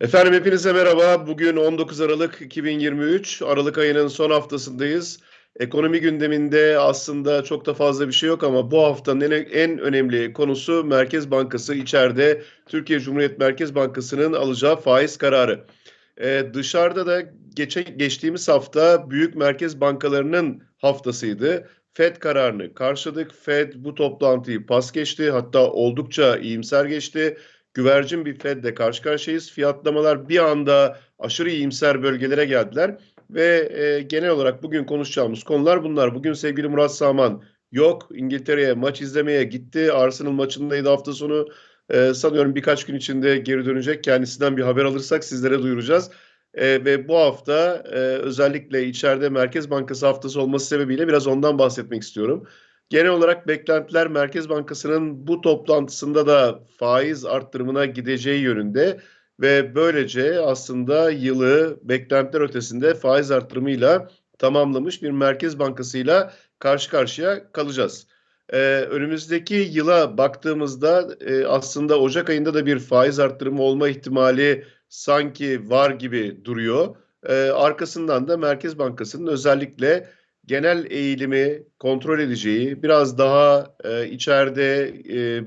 Efendim hepinize merhaba. Bugün 19 Aralık 2023. Aralık ayının son haftasındayız. Ekonomi gündeminde aslında çok da fazla bir şey yok ama bu haftanın en, en önemli konusu Merkez Bankası içeride Türkiye Cumhuriyet Merkez Bankası'nın alacağı faiz kararı. Ee, dışarıda da geçe, geçtiğimiz hafta büyük merkez bankalarının haftasıydı. Fed kararını karşıladık. Fed bu toplantıyı pas geçti. Hatta oldukça iyimser geçti güvercin bir Fed'le karşı karşıyayız. Fiyatlamalar bir anda aşırı iyimser bölgelere geldiler ve e, genel olarak bugün konuşacağımız konular bunlar. Bugün sevgili Murat Saman yok. İngiltere'ye maç izlemeye gitti. Arsenal maçındaydı hafta sonu. E, sanıyorum birkaç gün içinde geri dönecek. Kendisinden bir haber alırsak sizlere duyuracağız. E, ve bu hafta e, özellikle içeride Merkez Bankası haftası olması sebebiyle biraz ondan bahsetmek istiyorum. Genel olarak beklentiler Merkez Bankası'nın bu toplantısında da faiz arttırımına gideceği yönünde ve böylece aslında yılı beklentiler ötesinde faiz arttırımıyla tamamlamış bir Merkez Bankası'yla karşı karşıya kalacağız. Ee, önümüzdeki yıla baktığımızda e, aslında Ocak ayında da bir faiz arttırımı olma ihtimali sanki var gibi duruyor. Ee, arkasından da Merkez Bankası'nın özellikle genel eğilimi kontrol edeceği, biraz daha e, içeride e,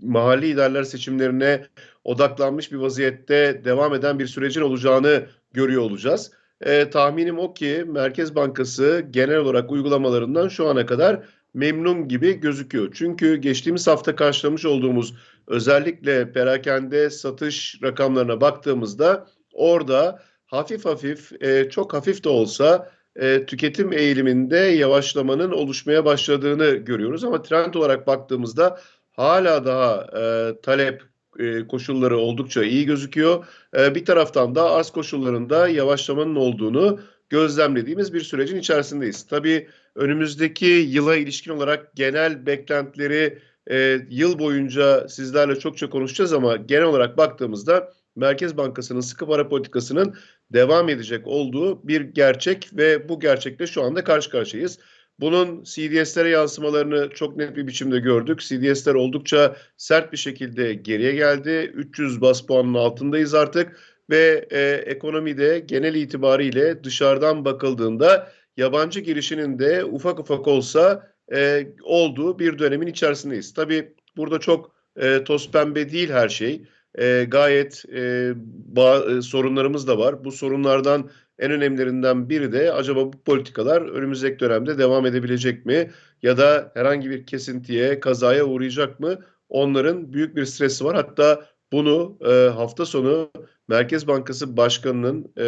mahalli idareler seçimlerine odaklanmış bir vaziyette devam eden bir sürecin olacağını görüyor olacağız. E, tahminim o ki Merkez Bankası genel olarak uygulamalarından şu ana kadar memnun gibi gözüküyor. Çünkü geçtiğimiz hafta karşılamış olduğumuz özellikle perakende satış rakamlarına baktığımızda orada hafif hafif e, çok hafif de olsa e, tüketim eğiliminde yavaşlamanın oluşmaya başladığını görüyoruz. Ama trend olarak baktığımızda hala daha e, talep e, koşulları oldukça iyi gözüküyor. E, bir taraftan da arz koşullarında yavaşlamanın olduğunu gözlemlediğimiz bir sürecin içerisindeyiz. Tabii önümüzdeki yıla ilişkin olarak genel beklentileri e, yıl boyunca sizlerle çokça konuşacağız ama genel olarak baktığımızda Merkez Bankası'nın sıkı para politikasının devam edecek olduğu bir gerçek ve bu gerçekle şu anda karşı karşıyayız. Bunun CDS'lere yansımalarını çok net bir biçimde gördük. CDS'ler oldukça sert bir şekilde geriye geldi. 300 bas puanın altındayız artık ve e, ekonomide genel itibariyle dışarıdan bakıldığında yabancı girişinin de ufak ufak olsa e, olduğu bir dönemin içerisindeyiz. Tabii burada çok e, toz pembe değil her şey e, gayet e, ba- e, sorunlarımız da var. Bu sorunlardan en önemlilerinden biri de acaba bu politikalar önümüzdeki dönemde devam edebilecek mi? Ya da herhangi bir kesintiye, kazaya uğrayacak mı? Onların büyük bir stresi var. Hatta bunu e, hafta sonu Merkez Bankası Başkanı'nın e,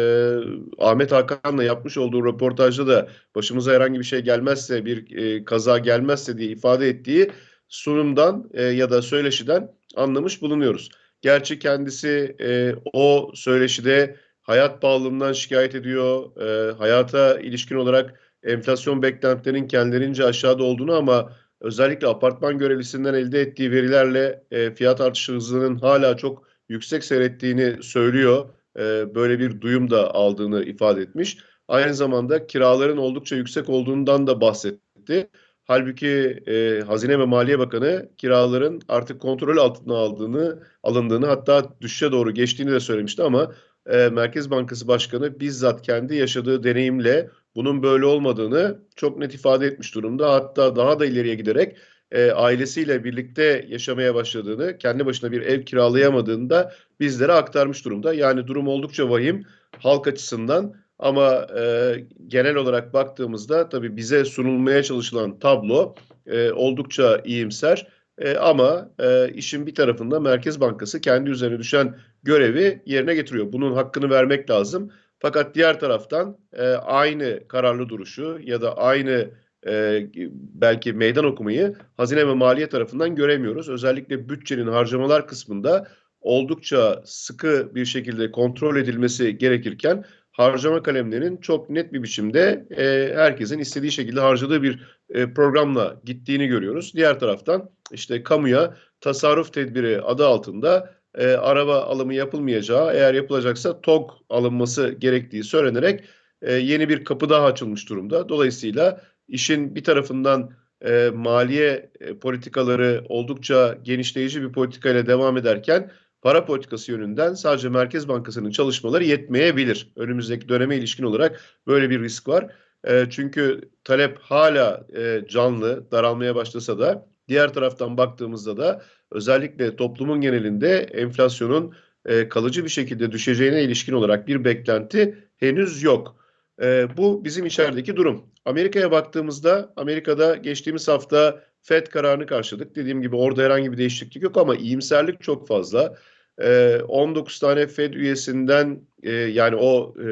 Ahmet Hakan'la yapmış olduğu röportajda da başımıza herhangi bir şey gelmezse, bir e, kaza gelmezse diye ifade ettiği sunumdan e, ya da söyleşiden anlamış bulunuyoruz. Gerçi kendisi e, o söyleşide hayat pahalılığından şikayet ediyor. E, hayata ilişkin olarak enflasyon beklentilerinin kendilerince aşağıda olduğunu ama özellikle apartman görevlisinden elde ettiği verilerle e, fiyat artışı hızının hala çok yüksek seyrettiğini söylüyor. E, böyle bir duyum da aldığını ifade etmiş. Aynı zamanda kiraların oldukça yüksek olduğundan da bahsetti. Halbuki e, Hazine ve Maliye Bakanı kiraların artık kontrol altına aldığını, alındığını hatta düşüşe doğru geçtiğini de söylemişti ama e, Merkez Bankası Başkanı bizzat kendi yaşadığı deneyimle bunun böyle olmadığını çok net ifade etmiş durumda. Hatta daha da ileriye giderek e, ailesiyle birlikte yaşamaya başladığını, kendi başına bir ev kiralayamadığını da bizlere aktarmış durumda. Yani durum oldukça vahim halk açısından. Ama e, genel olarak baktığımızda tabii bize sunulmaya çalışılan tablo e, oldukça iyimser. E, ama e, işin bir tarafında Merkez Bankası kendi üzerine düşen görevi yerine getiriyor. Bunun hakkını vermek lazım. Fakat diğer taraftan e, aynı kararlı duruşu ya da aynı e, belki meydan okumayı Hazine ve Maliye tarafından göremiyoruz. Özellikle bütçenin harcamalar kısmında oldukça sıkı bir şekilde kontrol edilmesi gerekirken harcama kalemlerinin çok net bir biçimde e, herkesin istediği şekilde harcadığı bir e, programla gittiğini görüyoruz. Diğer taraftan işte kamuya tasarruf tedbiri adı altında e, araba alımı yapılmayacağı, eğer yapılacaksa TOG alınması gerektiği söylenerek e, yeni bir kapı daha açılmış durumda. Dolayısıyla işin bir tarafından e, maliye e, politikaları oldukça genişleyici bir politikayla devam ederken para politikası yönünden sadece Merkez Bankası'nın çalışmaları yetmeyebilir. Önümüzdeki döneme ilişkin olarak böyle bir risk var. E, çünkü talep hala e, canlı, daralmaya başlasa da diğer taraftan baktığımızda da özellikle toplumun genelinde enflasyonun e, kalıcı bir şekilde düşeceğine ilişkin olarak bir beklenti henüz yok. E, bu bizim içerideki durum. Amerika'ya baktığımızda Amerika'da geçtiğimiz hafta FED kararını karşıladık. Dediğim gibi orada herhangi bir değişiklik yok ama iyimserlik çok fazla. E, 19 tane FED üyesinden e, yani o e,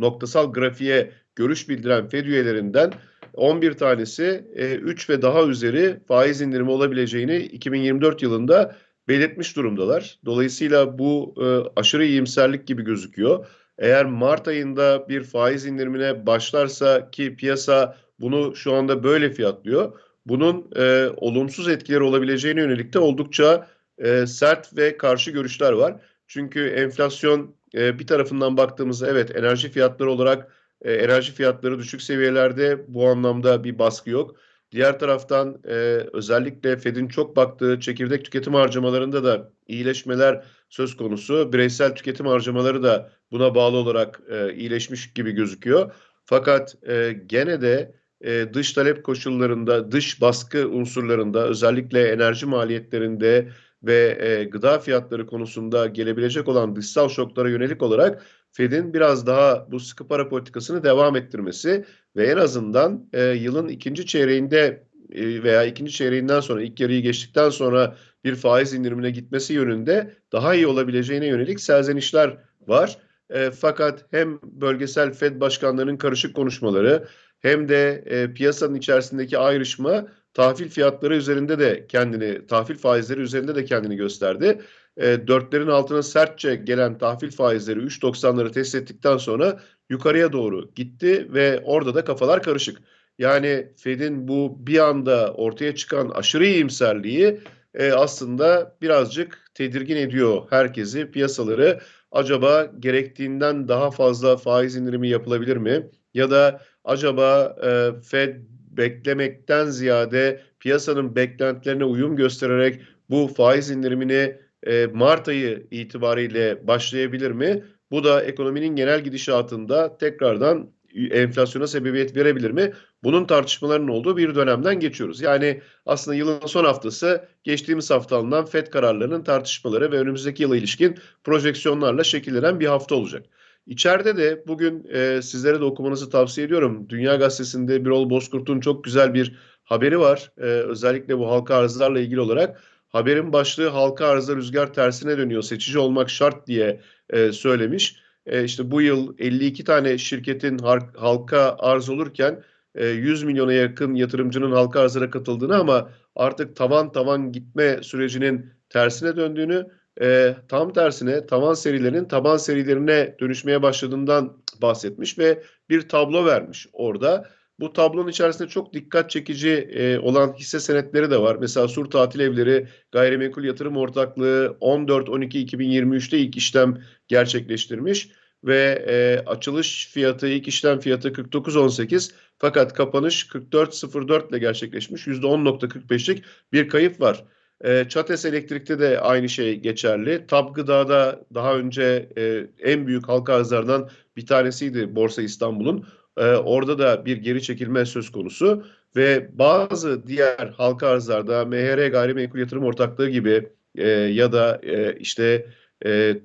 noktasal grafiğe görüş bildiren FED üyelerinden 11 tanesi e, 3 ve daha üzeri faiz indirimi olabileceğini 2024 yılında belirtmiş durumdalar. Dolayısıyla bu e, aşırı iyimserlik gibi gözüküyor. Eğer Mart ayında bir faiz indirimine başlarsa ki piyasa bunu şu anda böyle fiyatlıyor. Bunun e, olumsuz etkileri olabileceğine yönelik de oldukça e, sert ve karşı görüşler var. Çünkü enflasyon e, bir tarafından baktığımızda evet enerji fiyatları olarak e, enerji fiyatları düşük seviyelerde bu anlamda bir baskı yok. Diğer taraftan e, özellikle Fed'in çok baktığı çekirdek tüketim harcamalarında da iyileşmeler söz konusu. Bireysel tüketim harcamaları da buna bağlı olarak e, iyileşmiş gibi gözüküyor. Fakat e, gene de e, dış talep koşullarında, dış baskı unsurlarında özellikle enerji maliyetlerinde ve e, gıda fiyatları konusunda gelebilecek olan dışsal şoklara yönelik olarak Fed'in biraz daha bu sıkı para politikasını devam ettirmesi ve en azından e, yılın ikinci çeyreğinde e, veya ikinci çeyreğinden sonra ilk yarıyı geçtikten sonra bir faiz indirimine gitmesi yönünde daha iyi olabileceğine yönelik serzenişler var. E, fakat hem bölgesel Fed başkanlarının karışık konuşmaları hem de e, piyasanın içerisindeki ayrışma tahvil fiyatları üzerinde de kendini, tahvil faizleri üzerinde de kendini gösterdi. E, dörtlerin altına sertçe gelen tahvil faizleri 3.90'ları test ettikten sonra yukarıya doğru gitti ve orada da kafalar karışık. Yani Fed'in bu bir anda ortaya çıkan aşırı iyimserliği e, aslında birazcık tedirgin ediyor herkesi, piyasaları. Acaba gerektiğinden daha fazla faiz indirimi yapılabilir mi? Ya da acaba e, Fed beklemekten ziyade piyasanın beklentilerine uyum göstererek bu faiz indirimini e, Mart ayı itibariyle başlayabilir mi? Bu da ekonominin genel gidişatında tekrardan enflasyona sebebiyet verebilir mi? Bunun tartışmalarının olduğu bir dönemden geçiyoruz. Yani aslında yılın son haftası geçtiğimiz hafta alınan FED kararlarının tartışmaları ve önümüzdeki yıla ilişkin projeksiyonlarla şekillenen bir hafta olacak. İçeride de bugün e, sizlere de okumanızı tavsiye ediyorum. Dünya Gazetesi'nde Birol Bozkurt'un çok güzel bir haberi var. E, özellikle bu halka arzlarla ilgili olarak. Haberin başlığı halka arzda rüzgar tersine dönüyor. Seçici olmak şart diye e, söylemiş. E, işte bu yıl 52 tane şirketin halka arz olurken e, 100 milyona yakın yatırımcının halka arzlara katıldığını ama artık tavan tavan gitme sürecinin tersine döndüğünü e, tam tersine tavan serilerinin taban serilerine dönüşmeye başladığından bahsetmiş ve bir tablo vermiş orada. Bu tablonun içerisinde çok dikkat çekici e, olan hisse senetleri de var. Mesela Sur Tatil Evleri Gayrimenkul Yatırım Ortaklığı 14-12-2023'te ilk işlem gerçekleştirmiş ve e, açılış fiyatı, ilk işlem fiyatı 49.18 fakat kapanış 44.04 ile gerçekleşmiş. %10.45'lik bir kayıp var. E, Çates Elektrik'te de aynı şey geçerli. Tab Gıda'da daha önce e, en büyük halka arzlardan bir tanesiydi Borsa İstanbul'un. E, orada da bir geri çekilme söz konusu ve bazı diğer halka arzlarda MHR Gayrimenkul Yatırım Ortaklığı gibi e, ya da e, işte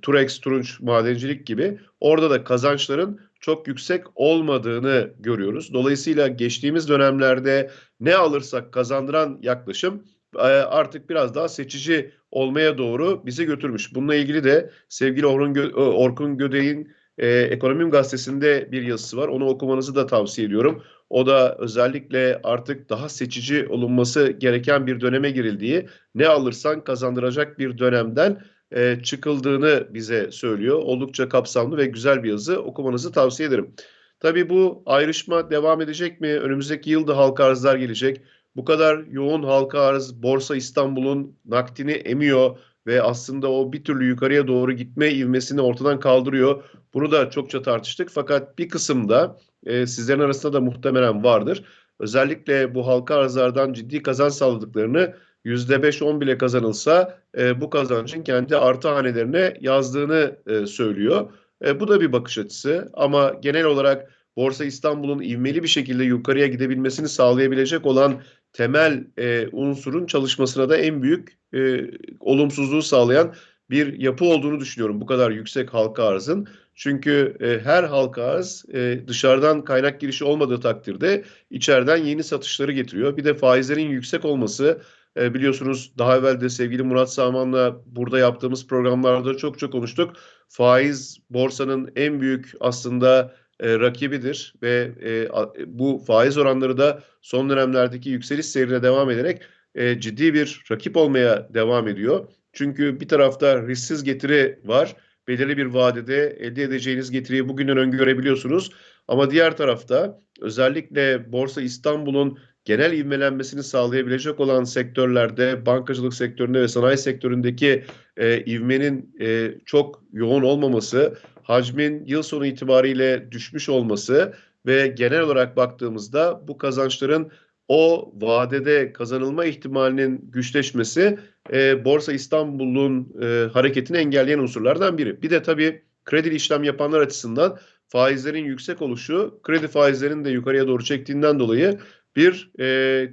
Turex, Turunç Madencilik gibi orada da kazançların çok yüksek olmadığını görüyoruz. Dolayısıyla geçtiğimiz dönemlerde ne alırsak kazandıran yaklaşım artık biraz daha seçici olmaya doğru bizi götürmüş. Bununla ilgili de sevgili Orhun Gö Orkun Gödey'in e, Ekonomim Gazetesi'nde bir yazısı var. Onu okumanızı da tavsiye ediyorum. O da özellikle artık daha seçici olunması gereken bir döneme girildiği, ne alırsan kazandıracak bir dönemden e, çıkıldığını bize söylüyor. Oldukça kapsamlı ve güzel bir yazı. Okumanızı tavsiye ederim. Tabii bu ayrışma devam edecek mi? Önümüzdeki yılda halka arzlar gelecek. Bu kadar yoğun halka arz Borsa İstanbul'un nakdini emiyor ve aslında o bir türlü yukarıya doğru gitme ivmesini ortadan kaldırıyor. Bunu da çokça tartıştık fakat bir kısımda e, sizlerin arasında da muhtemelen vardır. Özellikle bu halka arzlardan ciddi kazanç sağladıklarını %5-10 bile kazanılsa e, bu kazancın kendi artı hanelerine yazdığını e, söylüyor. E, bu da bir bakış açısı ama genel olarak Borsa İstanbul'un ivmeli bir şekilde yukarıya gidebilmesini sağlayabilecek olan temel e, unsurun çalışmasına da en büyük e, olumsuzluğu sağlayan bir yapı olduğunu düşünüyorum bu kadar yüksek halka arzın. Çünkü e, her halka arz e, dışarıdan kaynak girişi olmadığı takdirde içeriden yeni satışları getiriyor. Bir de faizlerin yüksek olması e, biliyorsunuz daha evvel de sevgili Murat Saman'la burada yaptığımız programlarda çok çok konuştuk. Faiz borsanın en büyük aslında e, rakibidir ve e, bu faiz oranları da son dönemlerdeki yükseliş seyrine devam ederek e, ciddi bir rakip olmaya devam ediyor. Çünkü bir tarafta risksiz getiri var. Belirli bir vadede elde edeceğiniz getiriyi bugünden öngörebiliyorsunuz. Ama diğer tarafta özellikle Borsa İstanbul'un genel ivmelenmesini sağlayabilecek olan sektörlerde, bankacılık sektöründe ve sanayi sektöründeki e, ivmenin e, çok yoğun olmaması, hacmin yıl sonu itibariyle düşmüş olması ve genel olarak baktığımızda bu kazançların o vadede kazanılma ihtimalinin güçleşmesi e, Borsa İstanbul'un e, hareketini engelleyen unsurlardan biri. Bir de tabii kredi işlem yapanlar açısından faizlerin yüksek oluşu kredi faizlerinin de yukarıya doğru çektiğinden dolayı bir e,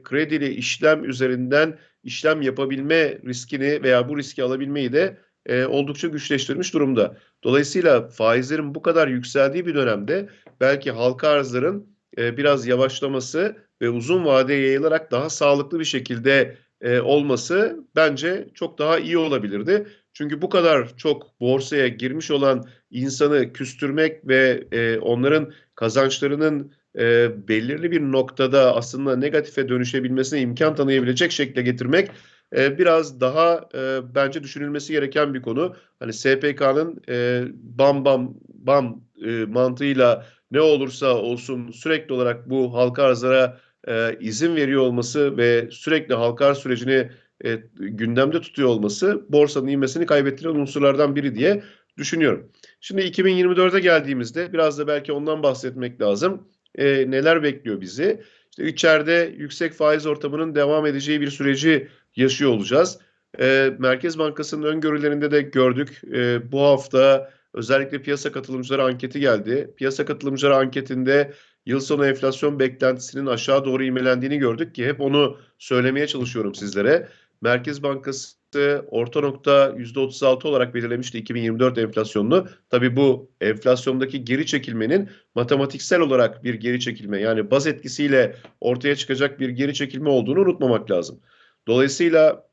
kredili işlem üzerinden işlem yapabilme riskini veya bu riski alabilmeyi de e, oldukça güçleştirmiş durumda. Dolayısıyla faizlerin bu kadar yükseldiği bir dönemde belki halka arzların e, biraz yavaşlaması ve uzun vadeye yayılarak daha sağlıklı bir şekilde e, olması bence çok daha iyi olabilirdi. Çünkü bu kadar çok borsaya girmiş olan insanı küstürmek ve e, onların kazançlarının e, belirli bir noktada aslında negatife dönüşebilmesine imkan tanıyabilecek şekle getirmek e, biraz daha e, bence düşünülmesi gereken bir konu. Hani SPK'nın e, bam bam bam e, mantığıyla ne olursa olsun sürekli olarak bu halka arzlara e, izin veriyor olması ve sürekli halka arz sürecini e, gündemde tutuyor olması borsanın ivmesini kaybettiren unsurlardan biri diye düşünüyorum. Şimdi 2024'e geldiğimizde biraz da belki ondan bahsetmek lazım. E, neler bekliyor bizi? İşte içeride yüksek faiz ortamının devam edeceği bir süreci yaşıyor olacağız. E, Merkez Bankası'nın öngörülerinde de gördük. E, bu hafta özellikle piyasa katılımcıları anketi geldi. Piyasa katılımcıları anketinde yıl sonu enflasyon beklentisinin aşağı doğru imelendiğini gördük ki hep onu söylemeye çalışıyorum sizlere. Merkez Bankası orta nokta %36 olarak belirlemişti 2024 enflasyonunu. Tabi bu enflasyondaki geri çekilmenin matematiksel olarak bir geri çekilme yani baz etkisiyle ortaya çıkacak bir geri çekilme olduğunu unutmamak lazım. Dolayısıyla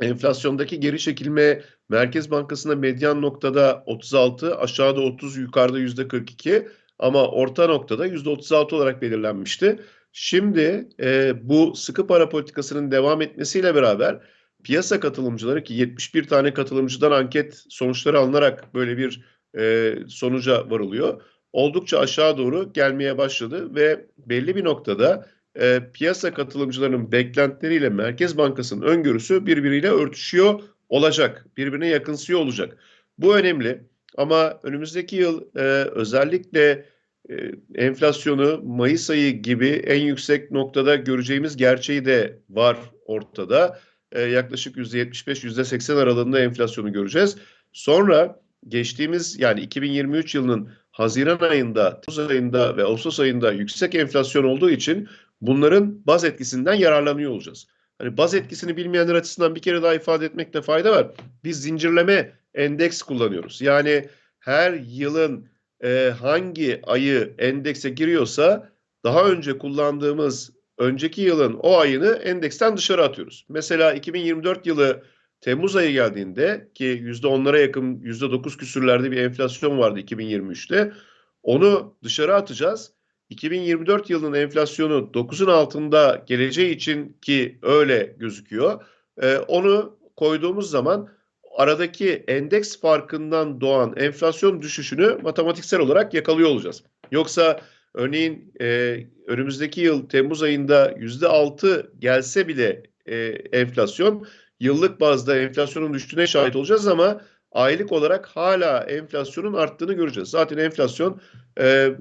enflasyondaki geri çekilme Merkez Bankası'nda medyan noktada 36, aşağıda 30, yukarıda %42 ama orta noktada %36 olarak belirlenmişti. Şimdi e, bu sıkı para politikasının devam etmesiyle beraber piyasa katılımcıları ki 71 tane katılımcıdan anket sonuçları alınarak böyle bir e, sonuca varılıyor. Oldukça aşağı doğru gelmeye başladı ve belli bir noktada e, piyasa katılımcılarının beklentileriyle Merkez Bankası'nın öngörüsü birbiriyle örtüşüyor olacak. Birbirine yakınsıyor olacak. Bu önemli ama önümüzdeki yıl e, özellikle e, enflasyonu Mayıs ayı gibi en yüksek noktada göreceğimiz gerçeği de var ortada. E, yaklaşık %75-%80 aralığında enflasyonu göreceğiz. Sonra geçtiğimiz yani 2023 yılının Haziran ayında, Temmuz ayında ve Ağustos ayında yüksek enflasyon olduğu için bunların baz etkisinden yararlanıyor olacağız. Hani baz etkisini bilmeyenler açısından bir kere daha ifade etmekte fayda var. Biz zincirleme endeks kullanıyoruz. Yani her yılın e, hangi ayı endekse giriyorsa daha önce kullandığımız önceki yılın o ayını endeksten dışarı atıyoruz. Mesela 2024 yılı Temmuz ayı geldiğinde ki %10'lara yakın %9 küsürlerde bir enflasyon vardı 2023'te. Onu dışarı atacağız. 2024 yılının enflasyonu 9'un altında geleceği için ki öyle gözüküyor. E, onu koyduğumuz zaman aradaki endeks farkından doğan enflasyon düşüşünü matematiksel olarak yakalıyor olacağız. Yoksa örneğin e, önümüzdeki yıl Temmuz ayında yüzde altı gelse bile e, enflasyon yıllık bazda enflasyonun düştüğüne şahit olacağız ama aylık olarak hala enflasyonun arttığını göreceğiz. Zaten enflasyon e,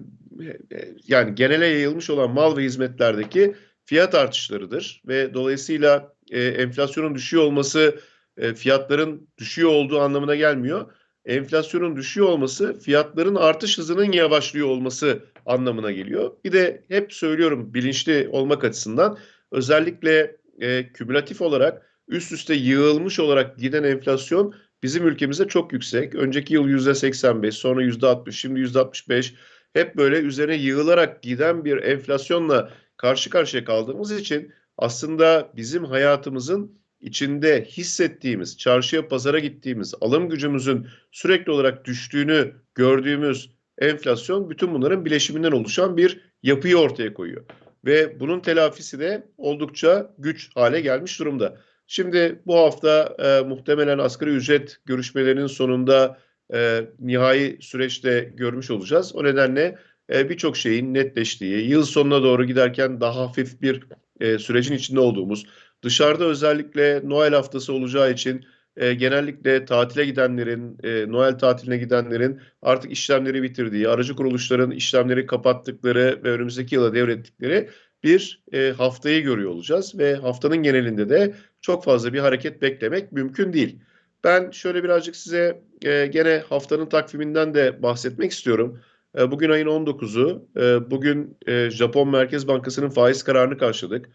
yani genele yayılmış olan mal ve hizmetlerdeki fiyat artışlarıdır ve dolayısıyla e, enflasyonun düşüyor olması e, fiyatların düşüyor olduğu anlamına gelmiyor. Enflasyonun düşüyor olması fiyatların artış hızının yavaşlıyor olması anlamına geliyor. Bir de hep söylüyorum bilinçli olmak açısından özellikle e, kümülatif olarak üst üste yığılmış olarak giden enflasyon bizim ülkemizde çok yüksek. Önceki yıl %85, sonra %60, şimdi %65 hep böyle üzerine yığılarak giden bir enflasyonla karşı karşıya kaldığımız için aslında bizim hayatımızın içinde hissettiğimiz, çarşıya pazara gittiğimiz, alım gücümüzün sürekli olarak düştüğünü gördüğümüz enflasyon bütün bunların bileşiminden oluşan bir yapıyı ortaya koyuyor. Ve bunun telafisi de oldukça güç hale gelmiş durumda. Şimdi bu hafta e, muhtemelen asgari ücret görüşmelerinin sonunda e, nihai süreçte görmüş olacağız. O nedenle e, birçok şeyin netleştiği, yıl sonuna doğru giderken daha hafif bir e, sürecin içinde olduğumuz, dışarıda özellikle Noel haftası olacağı için e, genellikle tatile gidenlerin, e, Noel tatiline gidenlerin artık işlemleri bitirdiği, aracı kuruluşların işlemleri kapattıkları ve önümüzdeki yıla devrettikleri bir e, haftayı görüyor olacağız ve haftanın genelinde de çok fazla bir hareket beklemek mümkün değil. Ben şöyle birazcık size e, gene haftanın takviminden de bahsetmek istiyorum. E, bugün ayın 19'u. E, bugün e, Japon Merkez Bankası'nın faiz kararını karşıladık.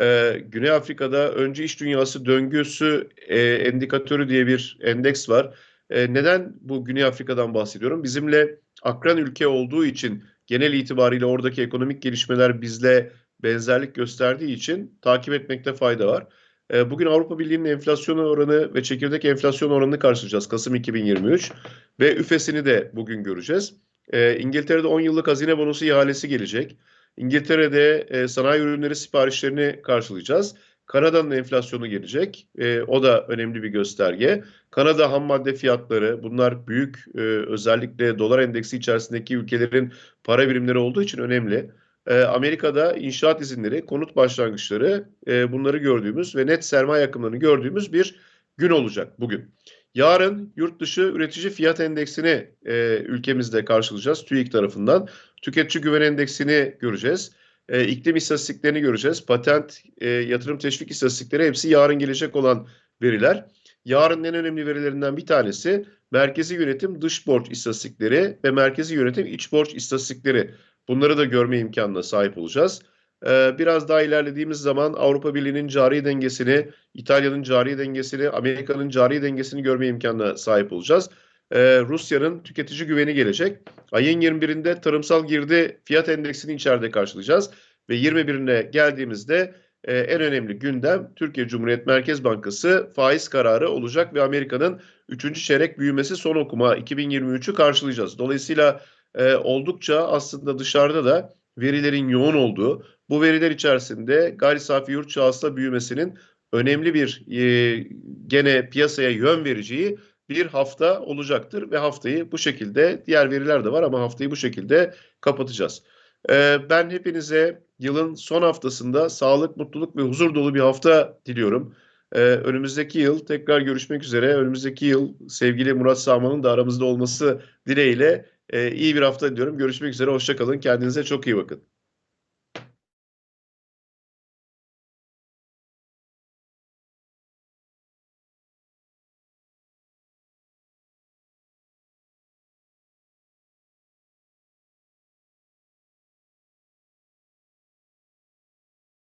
E, Güney Afrika'da önce iş dünyası döngüsü e, endikatörü diye bir endeks var. E, neden bu Güney Afrika'dan bahsediyorum? Bizimle akran ülke olduğu için genel itibariyle oradaki ekonomik gelişmeler bizle benzerlik gösterdiği için takip etmekte fayda var. E, bugün Avrupa Birliği'nin enflasyon oranı ve çekirdek enflasyon oranını karşılayacağız Kasım 2023 ve üfesini de bugün göreceğiz. E, İngiltere'de 10 yıllık hazine bonosu ihalesi gelecek. İngiltere'de e, sanayi ürünleri siparişlerini karşılayacağız. Kanada'nın enflasyonu gelecek. E, o da önemli bir gösterge. Kanada ham madde fiyatları bunlar büyük e, özellikle dolar endeksi içerisindeki ülkelerin para birimleri olduğu için önemli. E, Amerika'da inşaat izinleri, konut başlangıçları e, bunları gördüğümüz ve net sermaye akımlarını gördüğümüz bir gün olacak bugün. Yarın yurt dışı üretici fiyat endeksini e, ülkemizde karşılayacağız TÜİK tarafından. Tüketici güven endeksini göreceğiz. E, iklim istatistiklerini göreceğiz. Patent, e, yatırım teşvik istatistikleri hepsi yarın gelecek olan veriler. Yarın en önemli verilerinden bir tanesi merkezi yönetim dış borç istatistikleri ve merkezi yönetim iç borç istatistikleri. Bunları da görme imkanına sahip olacağız. Ee, biraz daha ilerlediğimiz zaman Avrupa Birliği'nin cari dengesini, İtalya'nın cari dengesini, Amerika'nın cari dengesini görme imkanına sahip olacağız. Ee, Rusya'nın tüketici güveni gelecek. Ayın 21'inde tarımsal girdi fiyat endeksini içeride karşılayacağız. Ve 21'ine geldiğimizde e, en önemli gündem Türkiye Cumhuriyet Merkez Bankası faiz kararı olacak ve Amerika'nın 3. çeyrek büyümesi son okuma 2023'ü karşılayacağız. Dolayısıyla e, oldukça aslında dışarıda da verilerin yoğun olduğu, bu veriler içerisinde gayri safi yurt hasıla büyümesinin önemli bir e, gene piyasaya yön vereceği bir hafta olacaktır ve haftayı bu şekilde diğer veriler de var ama haftayı bu şekilde kapatacağız. E, ben hepinize yılın son haftasında sağlık, mutluluk ve huzur dolu bir hafta diliyorum. Ee, önümüzdeki yıl tekrar görüşmek üzere. Önümüzdeki yıl sevgili Murat Sağman'ın da aramızda olması dileğiyle e, iyi bir hafta diliyorum. Görüşmek üzere, hoşçakalın. Kendinize çok iyi bakın.